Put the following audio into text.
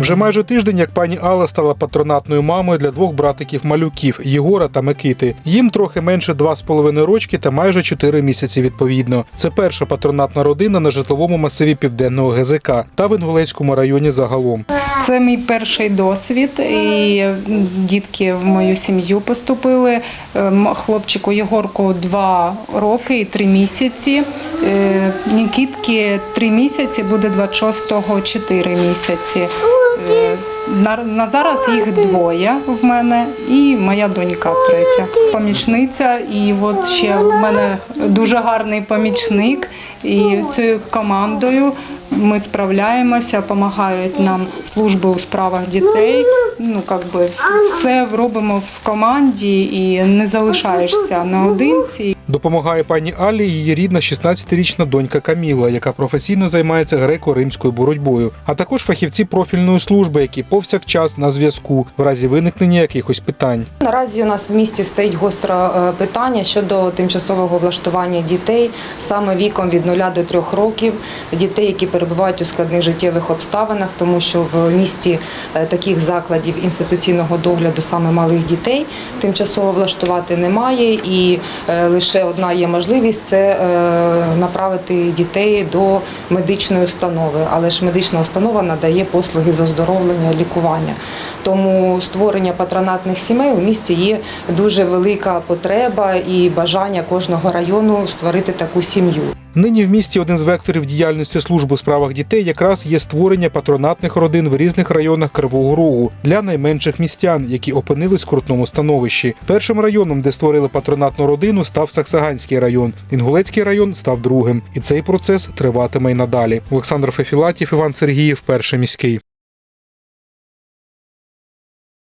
Вже майже тиждень, як пані Алла стала патронатною мамою для двох братиків малюків Єгора та Микити. Їм трохи менше 2,5 рочки та майже 4 місяці відповідно. Це перша патронатна родина на житловому масиві південного ГЗК та в Інгулецькому районі загалом. Це мій перший досвід, і дітки в мою сім'ю поступили. Ем, Хлопчику Єгорку два роки і три місяці. Е, Нікітки три місяці, буде 26-го чотири місяці. Е, На, на зараз їх двоє в мене і моя донька третя. Помічниця, і от ще в мене дуже гарний помічник. І цією командою ми справляємося, допомагають нам служби у справах дітей. Ну, як би все робимо в команді і не залишаєшся наодинці. Допомагає пані Аллі її рідна 16-річна донька Каміла, яка професійно займається греко-римською боротьбою, а також фахівці профільної служби, які повсякчас на зв'язку в разі виникнення якихось питань. Наразі у нас в місті стоїть гостре е, питання щодо тимчасового влаштування дітей саме віком від 0 до 3 років, дітей, які перебувають у складних життєвих обставинах, тому що в місті е, таких закладів інституційного догляду саме малих дітей тимчасово влаштувати немає, і е, лише одна є можливість це е, направити дітей до медичної установи. Але ж медична установа надає послуги з оздоровлення, лікування. Тому створення патронатних сімей у місті є дуже велика потреба і бажання кожного району створити таку сім'ю. Нині в місті один з векторів діяльності служби у справах дітей якраз є створення патронатних родин в різних районах Кривого Рогу для найменших містян, які опинились в крутному становищі. Першим районом, де створили патронатну родину, став Саксаганський район. Інгулецький район став другим. І цей процес триватиме й надалі. Олександр Фефілатів, Іван Сергіїв, перший міський.